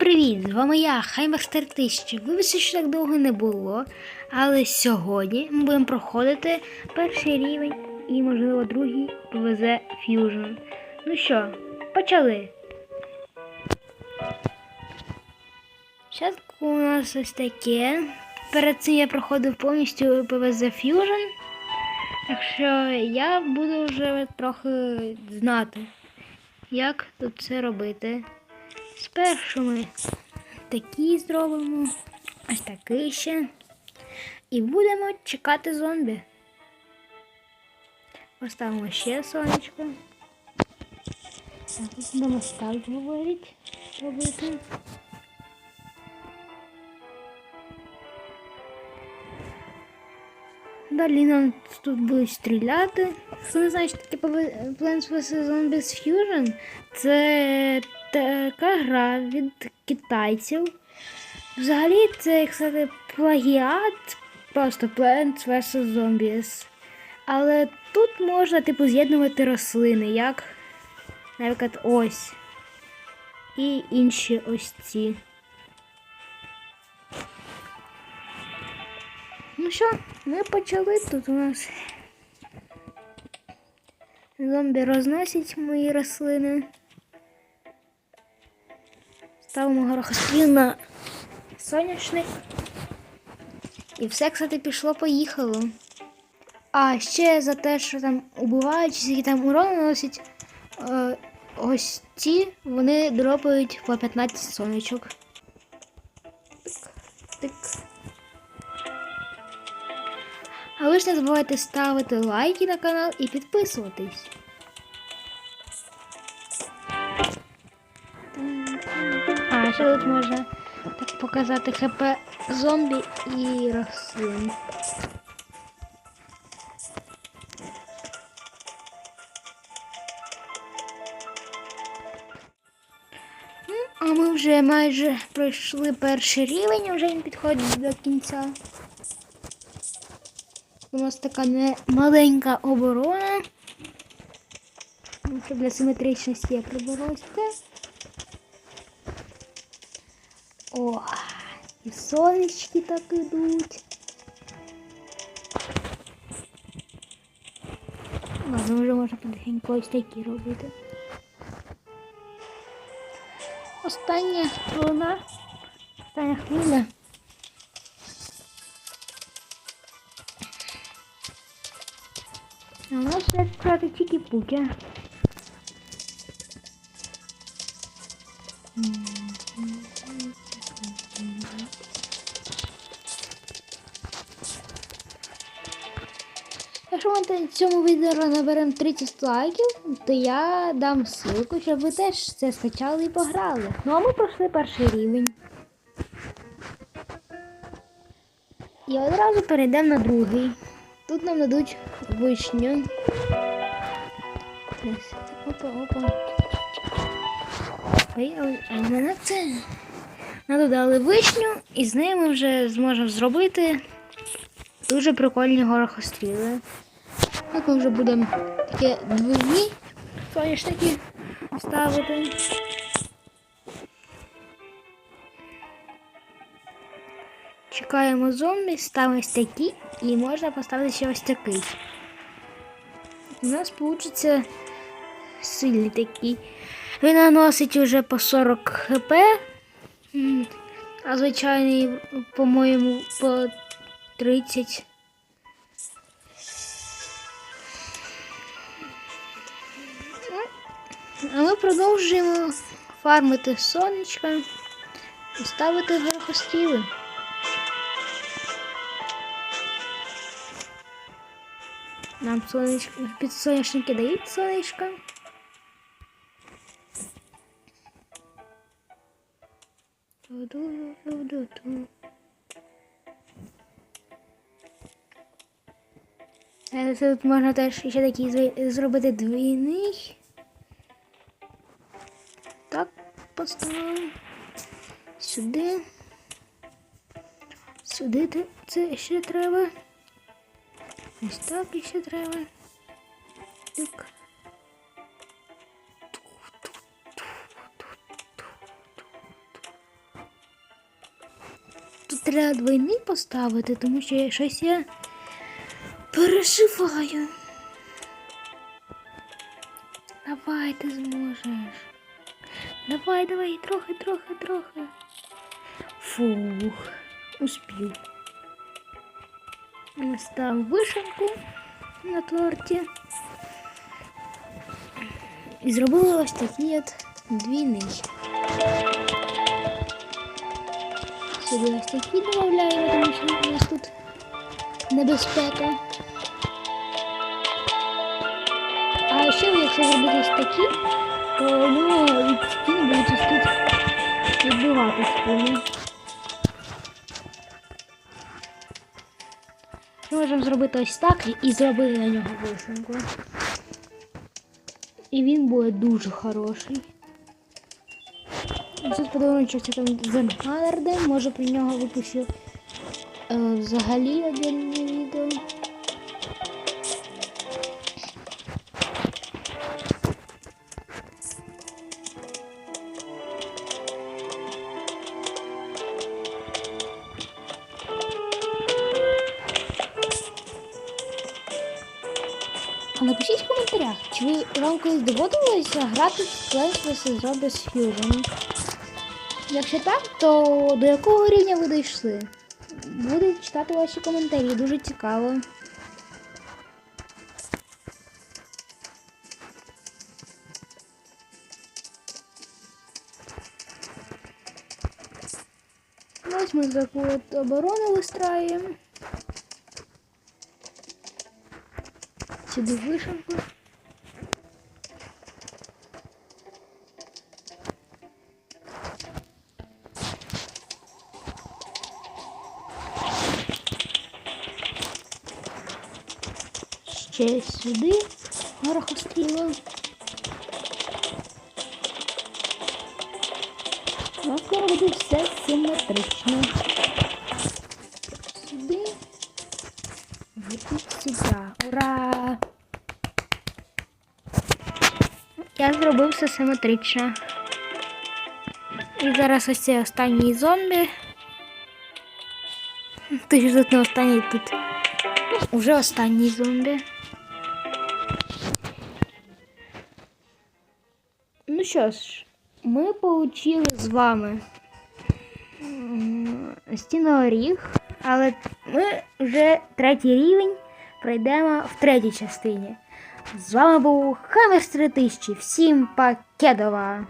привіт! З вами я, Хаймастер 1000. Вибачте, що так довго не було, але сьогодні ми будемо проходити перший рівень і, можливо, другий ПВЗ Fusion. Ну що, почали. Спочатку у нас ось таке. Перед цим я проходив повністю ПВЗ Fusion. Так що я буду вже трохи знати, як тут це робити. Спершу ми такі зробимо, ось такий ще. І будемо чекати зомбі. Поставимо ще сонечко. Так, будемо так говорити, робити. Далі нам тут будуть стріляти. Хто не знає, що таке Plants vs. Zombies Fusion, це така гра від китайців. Взагалі це, як сказати, плагіат, просто Plants vs. Zombies. Але тут можна, типу, з'єднувати рослини, як, наприклад, ось. І інші ось ці. Ну що, ми почали тут у нас. Зомбі розносять мої рослини. Ставимо горохостріл на соняшник. І все, кстати, пішло-поїхало. А ще за те, що там убивають, чи скільки там урон наносять, е, ось ці, вони дропають по 15 сонечок. Тик, тик. А ви ж не забувайте ставити лайки на канал і підписуватись. Ще тут можна так показати хп зомбі і рослин. Ну, А ми вже майже пройшли перший рівень, вже він підходить до кінця. У нас така не маленька оборона. Ну, Щоб для симетричності я приберусь О, і сонечки так ідуть. Ладно, вже можна потихеньку ось такі робити. Остання хвилина. Остання хвиля. А у нас як сказати тільки-пуки. Якщо ми на цьому відео наберемо 30 лайків, то я дам ссылку, щоб ви теж це скачали і пограли. Ну а ми пройшли перший рівень. І одразу перейдемо на другий. Тут нам дадуть вишню. Опа, опа. Ой, ой, а мене це. Нам додали вишню, і з нею ми вже зможемо зробити дуже прикольні горохостріли. Так ми вже будемо такі двойні соняшники ставити. Чекаємо зомбі, ставимо ось такі і можна поставити ще ось такий. У нас вийде сильний такий. Він наносить уже по 40 хп, а звичайний, по-моєму, по 30. А ми продовжуємо фармити сонечка і ставити горохостіли. Нам сонечко, під соняшники дають сонечко. Е, Тут можна теж ще такий зро- зробити двійний. Поставимо. Сюди. Сюди це ще треба. Ось так іще треба. Так. треба двойний поставити, тому що я щось я перешиваю. Давай, ти зможеш. Давай, давай, трохи, трохи, трохи. Фух, успів. Став вишенку на торті. І зробили ось такі от двійний. Сюди ось такі додаємо, тому що у нас тут небезпека. А ще, якщо зробити ось такі, то Ну, від стіни будуть тут відбивати спину. Можемо зробити ось так і зробити на нього вишенку. І він буде дуже хороший. Тут подивимося, що там Зенхарден, може про нього випущу е, взагалі отдельне відео. Напишіть в коментарях, чи ви вам колись доводилося грати в Plants vs. Zombies Fusion? Якщо так, то до якого рівня ви дійшли? Буду читати ваші коментарі, дуже цікаво. Ось ми таку от оборону вистраюємо. Сюди вишенку. Ще сюди горохостріло. У нас скоро буде все симетрично. Сюди. І сюди. Я зробив все симетрично. І зараз ось цей останній зомбі. Ти ж тут не останній тут. Уже останній зомбі. Ну що ж, ми получили з вами стіноріг, але ми вже третій рівень пройдемо в третій частині. З вами був Хаммер 3000. Всім пакетова!